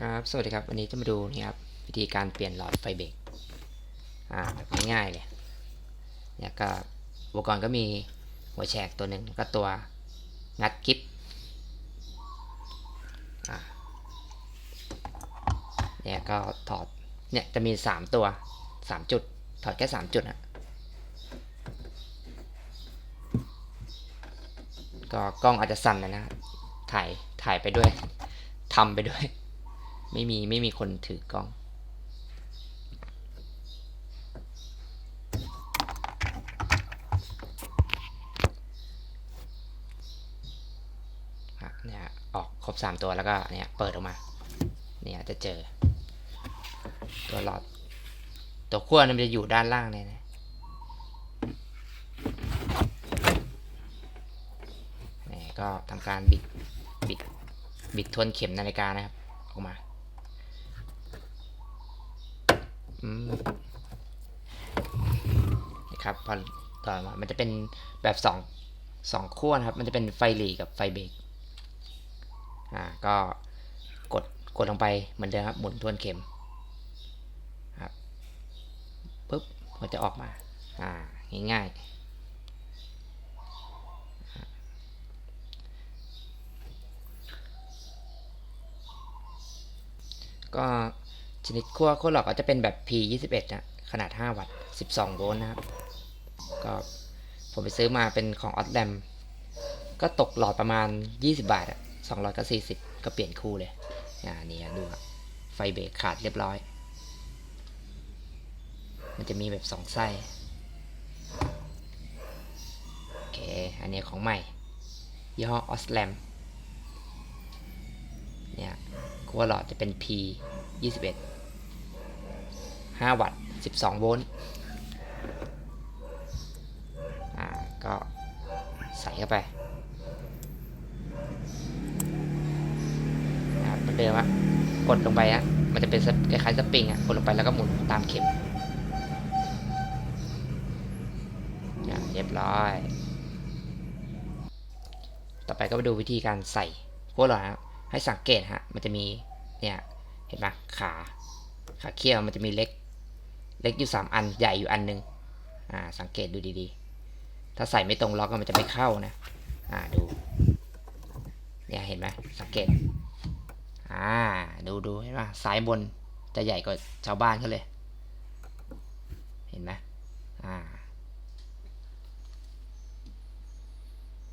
ครับ สวัสดีครับ วันนี้จะมาดูนี่ครับวิธีการเปลี่ยนหลอดไฟเบรกอ่าแบบง่ายๆเลยเนี่ยก็อุปกรณ์ก็มีหัวแฉกตัวหนึ่งก็ตัวงัดกิฟอ่าเนี่ยก็ถอด เนี่ยจะมี 3 ตัว 3 จุด ถอดแค่ 3 จุดอะก็กล้องอาจจะสั่นนะนะถ่ายถ่ายไปด้วยทำไปด้วย ไม่มีไม่มีคนถือกล้อง เนี่ยออกครบสามตัวแล้วก็เนี่ยเปิดออกมา เนี่ยจะเจอ ตัวหลอด ตัวขั้วนี่ยมันจะอยู่ด้านล่างเนี่ยนะนี่ก็ทำการบิดบิดบิดทวนเข็มนาฬิกานะครับ ออกมา อืม นะครับพอต่อมามันจะเป็นแบบสองสองขั้วนะครับ มันจะเป็นไฟหลีกับไฟเบรกอ่าก็กดกดลงไปเหมือนเดิมครับหมุนทวนเข็มครับปุ๊บมันจะออกมาอ่าง่ายๆก็ ชนิดขั้วขั้วหลอกก็จะเป็นแบบ P 21นะขนาด 5 วัตต์12 โวลต์นะครับ ก็ผมไปซื้อมาเป็นของออ t แ a m ก็ตกหลอดประมาณ 20 บาทอะ200ก็40 ก็เปลี่ยนคู่เลยอ่านี่ดูครับไฟเบรกขาดเรียบร้อย มันจะมีแบบ 2 ไส้โอเค อันนี้ของใหม่ ยี่ห้อออสแลมเนี่ยขั้วหลอดจะเป็น P 21 5 วัตต์ 12 โวลต์อ่าก็ใส่เข้าไปอ่าเหมือนเดิมอะกดลงไปอะมันจะเป็นสคล้ายๆสปริงอะกดลงไปแล้วก็หมุนตามเข็มอ่าเรียบร้อย ต่อไปก็ไปดูวิธีการใส่ขั้วหลอดนะครับให้สังเกตฮะ มันจะมีเนี่ย เห็นไหมขา ขาเขี้ยวมันจะมีเล็ก เล็กอยู่สามอันใหญ่อยู่อันหนึงอ่าสังเกตดูดีๆ ถ้าใส่ไม่ตรงล็อกมันจะไม่เข้านะอ่าดูเนี่ยเห็นไหมสังเกตอ่าดูดูเห็นป่ะซ้ายบนจะใหญ่กว่าชาวบ้านเขาเลย